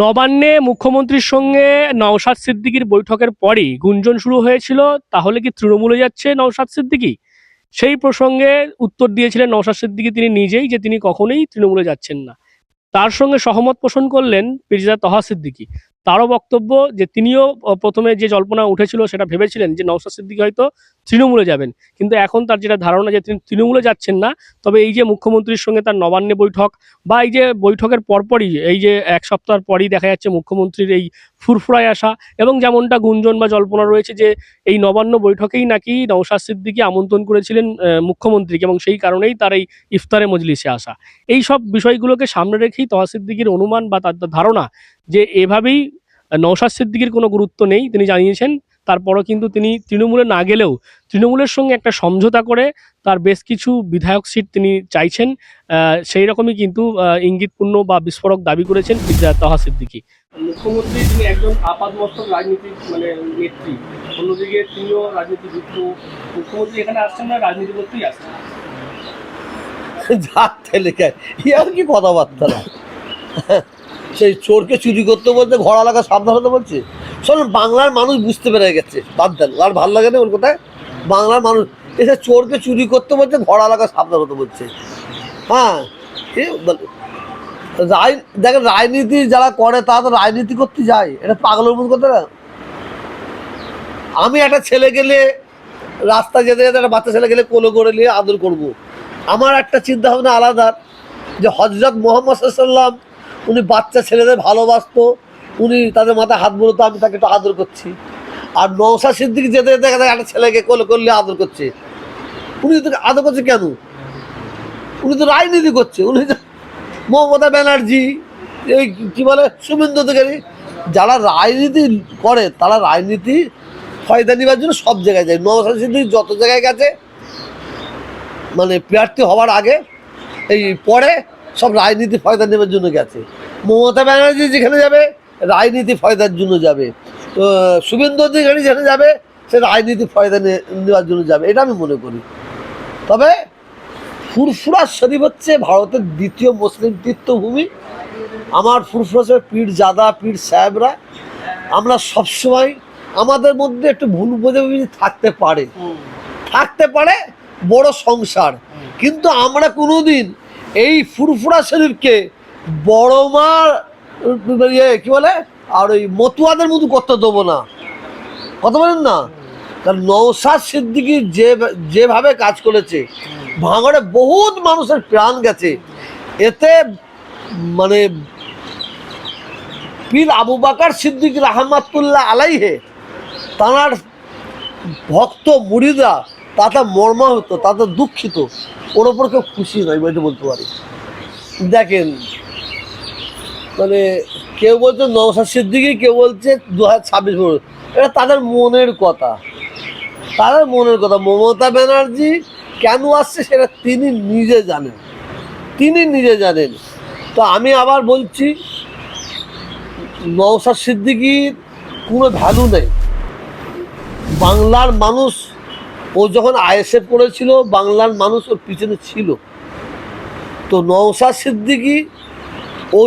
নবান্নে মুখ্যমন্ত্রীর সঙ্গে নওশাদ সিদ্দিকির বৈঠকের পরেই গুঞ্জন শুরু হয়েছিল, তাহলে কি তৃণমূলে যাচ্ছে নওশাদ সিদ্দিকি? সেই প্রসঙ্গে উত্তর দিয়েছিলেন নওশাদ সিদ্দিকি তিনি নিজেই যে তিনি কখনোই তৃণমূলে যাচ্ছেন না। তার সঙ্গে সহমত পোষণ করলেন পিরিজা তহা সিদ্দিকি। তারও বক্তব্য যে তিনিও প্রথমে যে জল্পনা উঠেছিল সেটা ভেবেছিলেন যে নওশাদ সিদ্দিকি হয়তো তৃণমূলে যাবেন। কিন্তু এখন তার যেটা ধারণা যে তিনি তৃণমূলে যাচ্ছেন না, তবে এই যে মুখ্যমন্ত্রীর সঙ্গে তার নবান্নে বৈঠক বা এই যে বৈঠকের পরপরই, এই যে এক সপ্তাহ পরই দেখা যাচ্ছে মুখ্যমন্ত্রীর এই ফুরফুরায় আসা এবং যেমনটা গুঞ্জন বা জল্পনা রয়েছে যে এই নবান্ন বৈঠকেই নাকি নওশাদ সিদ্দিকি আমন্ত্রণ করেছিলেন মুখ্যমন্ত্রীকে এবং সেই কারণেই তার এই ইফতারে মজলিসে আসা। এই সব বিষয়গুলোকে সামনে রেখেই তহা সিদ্দিকির অনুমান বা তার ধারণা যে এভাবেই নওশাদ সিদ্দিকির কোনো গুরুত্ব নেই তিনি জানিয়েছেন। তারপরও কিন্তু তিনি তৃণমূলে না গেলেও তৃণমূলের সঙ্গে একটা সমঝোতা করে তার বেশ কিছু বিধায়ক সিট তিনি চাইছেন। সেই রকমই কিন্তু ইঙ্গিতপূর্ণ বা বিস্ফোরক দাবি করেছেন তহা সিদ্দিকি। মুখ্যমন্ত্রী তিনি একজন আপাতমস্তক রাজনীতির মানে নেত্রী। অন্যদিকে তিনিও রাজনীতিবিদ। মুখ্যমন্ত্রী এখানে আসছেন না রাজনীতি করতেই আসছেন যাচ্ছে লেখা ইয়ার কি কথাবার্তা? না সেই চোরকে চুরি করতে বলছে ঘর এলাকা সাবধান হতে বলছে? শোন, বাংলার মানুষ বুঝতে পেরে গেছে, বাদ দেন, আর ভালো লাগে না ওর কোথায়। বাংলার মানুষ এসে চোরকে চুরি করতে বলছে ঘর এলাকা সাবধান হতে বলছে। হ্যাঁ রায়, দেখেন, রাজনীতি যারা করে, তারা তো রাজনীতি করতে যায়। এটা পাগলের মতো কথা না। আমি একটা ছেলে গেলে রাস্তা যেতে যেতে একটা বাচ্চা ছেলে গেলে কোলো করে নিয়ে আদর করব। আমার একটা চিন্তা ভাবনা আলাদা, যে হজরত মোহাম্মদ সাল্লাম উনি বাচ্চা ছেলেদের ভালোবাসতো, উনি তাদের মাথায় হাত বলতো, আমি তাকে একটু আদর করছি। আর নৌসা সিদ্দিক যেতে যেতে দেখা যায় একটা ছেলেকে কোলে করলে আদর করছে। উনি তো আদর করছে কেন? উনি তো রাজনীতি করছে, উনি তো মমতা ব্যানার্জি, এই কি বলে, শুভেন্দু অধিকারী। যারা রাজনীতি করে, তারা রাজনীতি ফয়দা নেবার জন্য সব জায়গায় যায়। নওশাদ সিদ্দিক যত জায়গায় গেছে মানে প্রার্থী হওয়ার আগে, এই পরে সব রাজনীতি ফয়দা নেবার জন্য গেছে। মমতা ব্যানার্জি যেখানে যাবে রাজনীতি ফয়দার জন্য যাবে। শুভেন্দু অধিকারী যেখানে যাবে সে রাজনীতি ফয়দা নেওয়ার জন্য যাবে। এটা আমি মনে করি। তবে ফুরফুরা শরীফ হচ্ছে ভারতের দ্বিতীয় মুসলিম তীর্থভূমি। আমার ফুরফুরা শরীফ পীর জাদা পীর সাহেবরা আমরা সবসময় আমাদের মধ্যে একটু ভুল বোঝাবুঝি থাকতে পারে। থাকতে পারে বড় সংসার। কিন্তু আমরা কোনোদিন এই ফুরফুরা শরীফকে বড় মার ইয়ে কি বলে? আর ওই মতুয়াদের মতো করতে দেবো না। কথা বলেন না? কারণ নৌসাদ সিদ্দিকি যে, যেভাবে কাজ করেছে, ভাঙড়ে বহুত মানুষের প্রাণ গেছে। এতে মানে পীর আবু বাকার সিদ্দিক রহমাতুল্লাহ আলাইহে, তাঁর ভক্ত মুড়িদা তাতে মর্মাহত, তাতে দুঃখিত। ওর ওপর কেউ খুশি নয় এটা বলতে পারি। দেখেন মানে কেউ বলছে নৌসাদ সিদ্দিকি, কেউ বলছে দু হাজার ছাব্বিশ এটা তাদের মনের কথা। তাদের মনের কথা। মমতা ব্যানার্জি কেন আসছে সেটা তিনি নিজে জানেন। তিনি নিজে জানেন। তো আমি আবার বলছি নৌসাদ সিদ্দিকির কোনো ভ্যালু নেই। বাংলার মানুষ ও যখন আইএসএফ করেছিল, বাংলার মানুষ ওর পিছনে ছিল। তো নৌসাদ সিদ্দিকি, ও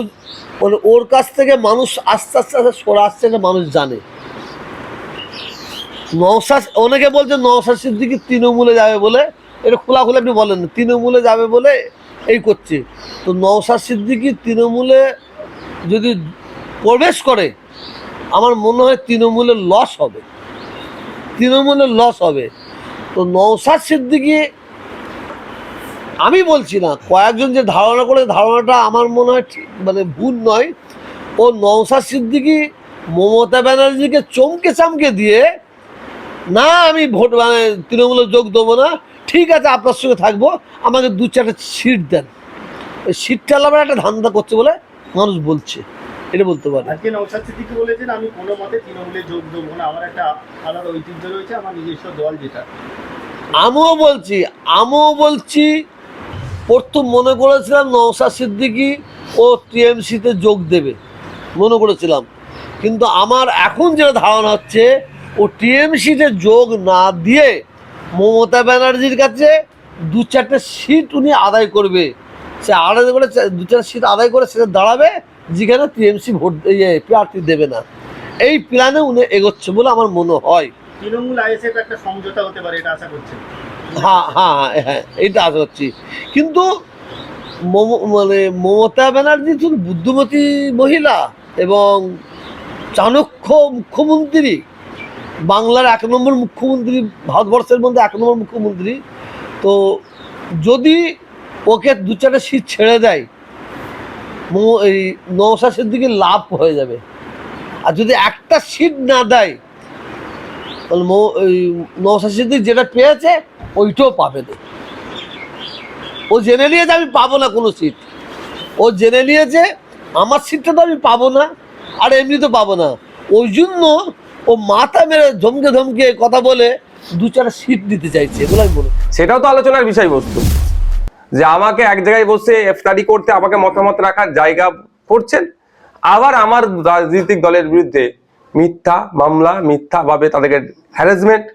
মানে ওর কাছ থেকে মানুষ আস্তে আস্তে আস্তে সরে আসছে এটা মানুষ জানে। নৌসাদ অনেকে বলছে নৌসাদ সিদ্দিকি তৃণমূলে যাবে বলে, এটা খোলা খোলাখুলি আপনি বলেন না, তৃণমূলে যাবে বলে এই করছে। তো নৌসাদ সিদ্দিকি তৃণমূলে যদি প্রবেশ করে, আমার মনে হয় তৃণমূলের লস হবে। তৃণমূলের লস হবে। তো নৌসাদ সিদ্দিকি, আমি বলছি না, কয়েকজন যে ধারণা করে, ধারণাটা আমার মনে হয় মানে ভুল নয়। ও নৌসাদ সিদ্দিকি মমতা ব্যানার্জিকে চমকে চামকে দিয়ে, না, আমি ভোট মানে তৃণমূলে যোগ দেবো না, ঠিক আছে, আপনার সঙ্গে থাকব, আমাকে দু চারটে সিট দেন। ওই সিটটা আলাদা একটা ধান্দা করছে বলে মানুষ বলছে। এটা বলতে পারে। আজকে নৌসাদ সিদ্দিকি বলেছেন আমি কোনো মতে তৃণমূলে যোগ দেবো না। আমার একটা আলাদা ঐতিহ্য রয়েছে আমার নিজস্ব দল যেটা। আমিও বলছি আমিও বলছি প্রথম মনে করেছিলাম নৌসাদ সিদ্দিকি ও টিএমসিতে যোগ দেবে মনে করেছিলাম। কিন্তু আমার এখন যেটা ধারণা হচ্ছে ও টিএমসিতে যোগ না দিয়ে মমতা ব্যানার্জির কাছে দু চারটে সিট উনি আদায় করবে। সে আদায় করে দু চারটে সিট আদায় করে সেটা দাঁড়াবে যেখানে টিএমসি ভোট ইয়ে প্রার্থী দেবে না। এই প্ল্যানে উনি এগোচ্ছে বলে আমার মনে হয়। তৃণমূল আইএসএফ একটা সমঝোতা হতে পারে এটা আশা করছেন হ্যাঁ হ্যাঁ হ্যাঁ, হ্যাঁ এইটা আশা করছি। কিন্তু মানে মমতা ব্যানার্জি শুধু বুদ্ধিমতী মহিলা এবং চাণক্য মুখ্যমন্ত্রী বাংলার এক নম্বর মুখ্যমন্ত্রী ভারতবর্ষের মধ্যে এক নম্বর মুখ্যমন্ত্রী। তো যদি ওকে দু চারটা সিট ছেড়ে দেয় এই নৌশা সিদ্দিকি লাভ হয়ে যাবে। আর যদি একটা সিট না দেয়, তাহলে ওই নৌশা সিদ্দিক যেটা পেয়েছে, ওইটাও পাবে না। ও জেনে নিয়েছে আমি পাবো না কোনো সিট ও জেনে নিয়েছে, আমার সিটটা তো আমি পাবো না, আর এমনি তো পাবো না। ওই জন্য ও মাথা মেরে ধমকে ধমকে কথা বলে দু চারটা সিট দিতে চাইছে এগুলো আমি করি। সেটাও তো আলোচনার বিষয়বস্তু। যে আমাকে এক জায়গায় বসে এফতারি করতে আমাকে মতামত রাখার জায়গা করছেন। আবার আমার রাজনৈতিক দলের বিরুদ্ধে মিথ্যা মামলা মিথ্যা ভাবে তাদেরকে হ্যারাসমেন্ট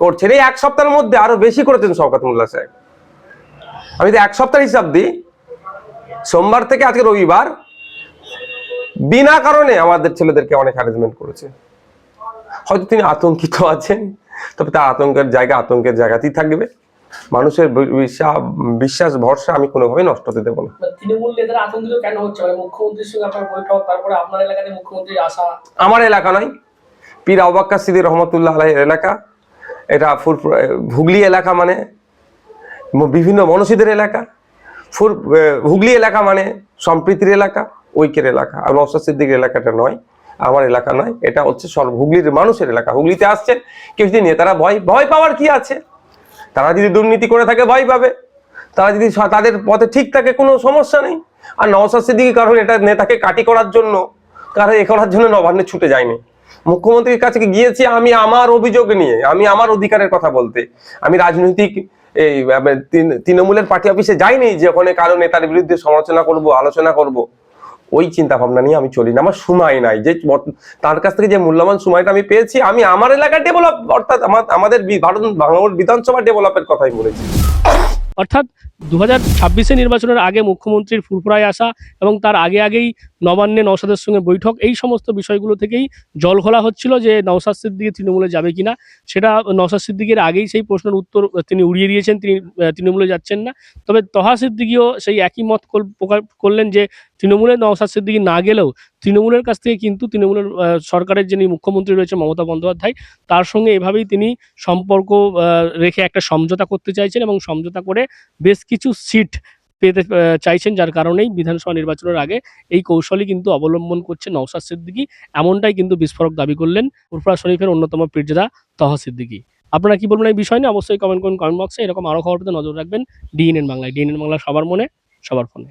করছেন। এই এক সপ্তাহের মধ্যে আরও বেশি করেছেন শওকত মোল্লা সাহেব। আমি তো এক সপ্তাহ হিসাব দিই, সোমবার থেকে আজকে রবিবার, বিনা কারণে আমাদের ছেলেদেরকে অনেক হ্যারাসমেন্ট করেছে। হয়তো তিনি আতঙ্কিত আছেন, তবে তার আতঙ্কের জায়গা আতঙ্কের জায়গাতেই থাকবে। মানুষের বিশ্বাস ভরসা আমি কোনোভাবেই নষ্ট হতে দেবো না। তৃণমূল নেতারা আতঙ্কিত কেন হচ্ছে? মানে মুখ্যমন্ত্রীর সঙ্গে আপনার বৈঠক তারপরে আপনার এলাকাতে মুখ্যমন্ত্রী আসা। আমার এলাকা নয় পীর আবাক্কা সিদ্দি রহমতুল্লাহ আলাইয়ের এলাকা। এটা ফুর হুগলি এলাকা মানে বিভিন্ন মনসিদের এলাকা। ফুর হুগলি এলাকা মানে সম্প্রীতির এলাকা ঐক্যের এলাকা। আর নওশাদ সিদ্দিকের এলাকাটা নয় আমার এলাকা নয়। এটা হচ্ছে সর্ব হুগলির মানুষের এলাকা। হুগলিতে আসছেন কেউ যদি নেতারা ভয় ভয় পাওয়ার কি আছে? তারা যদি দুর্নীতি করে থাকে, ভয় পাবে। তারা যদি তাদের পথে ঠিক থাকে, কোনো সমস্যা নেই। আর নওশাদ সিদ্দিকি কারণ এটা নেতাকে কাটি করার জন্য, কারণ এ করার জন্য নবান্নে ছুটে যায়নি। মুখ্যমন্ত্রীর কাছে গিয়েছি আমি আমার অভিযোগ নিয়ে, আমি আমার অধিকারের কথা বলতে। আমি রাজনৈতিক, এই তৃণমূলের পার্টি অফিসে যাইনি, যে ওখানে কারও নেতার বিরুদ্ধে সমালোচনা করব, আলোচনা করব। ওই চিন্তা ভাবনা নিয়ে আমি চলি না, আমার সময় নাই। যে তার কাছ থেকে যে মূল্যবান সময়টা আমি পেয়েছি, আমি আমার এলাকার ডেভেলপ অর্থাৎ আমাদের ভারত, বাংলার বিধানসভা ডেভেলপের কথাই বলেছি। অর্থাৎ দু হাজার ছাব্বিশে নির্বাচনের আগে মুখ্যমন্ত্রীর ফুরফুরায় আসা এবং তার আগে আগেই নবান্নে নওশাদের সঙ্গে বৈঠক, এই সমস্ত বিষয়গুলো থেকেই জল খোলা হচ্ছিল যে নওশাদ সিদ্দিকি তৃণমূলে যাবে কিনা সেটা নওশাদ সিদ্দিকের আগেই সেই প্রশ্নের উত্তর তিনি উড়িয়ে দিয়েছেন, তিনি তৃণমূলে যাচ্ছেন না। তবে তহা সিদ্দিকিও সেই একই মত করলেন যে তৃণমূলে নওশাদ সিদ্দিকি না গেলেও তৃণমূলের কাছ থেকে কিন্তু তৃণমূলের সরকারের যিনি মুখ্যমন্ত্রী রয়েছে মমতা বন্দ্যোপাধ্যায়, তার সঙ্গে এভাবেই তিনি সম্পর্ক রেখে একটা সমঝোতা করতে চাইছেন এবং সমঝোতা করে বেশ কিছু সিট পেতে চাইছেন যার কারণেই বিধানসভা নির্বাচনের আগে এই কৌশলই কিন্তু অবলম্বন করছে নওশাদ সিদ্দিকি। এমনটাই কিন্তু বিস্ফোরক দাবি করলেন উরফরা শরীফের অন্যতম পীরজাদা তহা সিদ্দিকি। আপনারা কি বলবেন এই বিষয় নিয়ে? অবশ্যই কমেন্ট করুন কমেন্ট বক্সে এরকম আরও খবর পেতে নজর রাখবেন। ডিএনএন বাংলায়। ডিএনএন বাংলা সবার মনে, সবার ফোনে।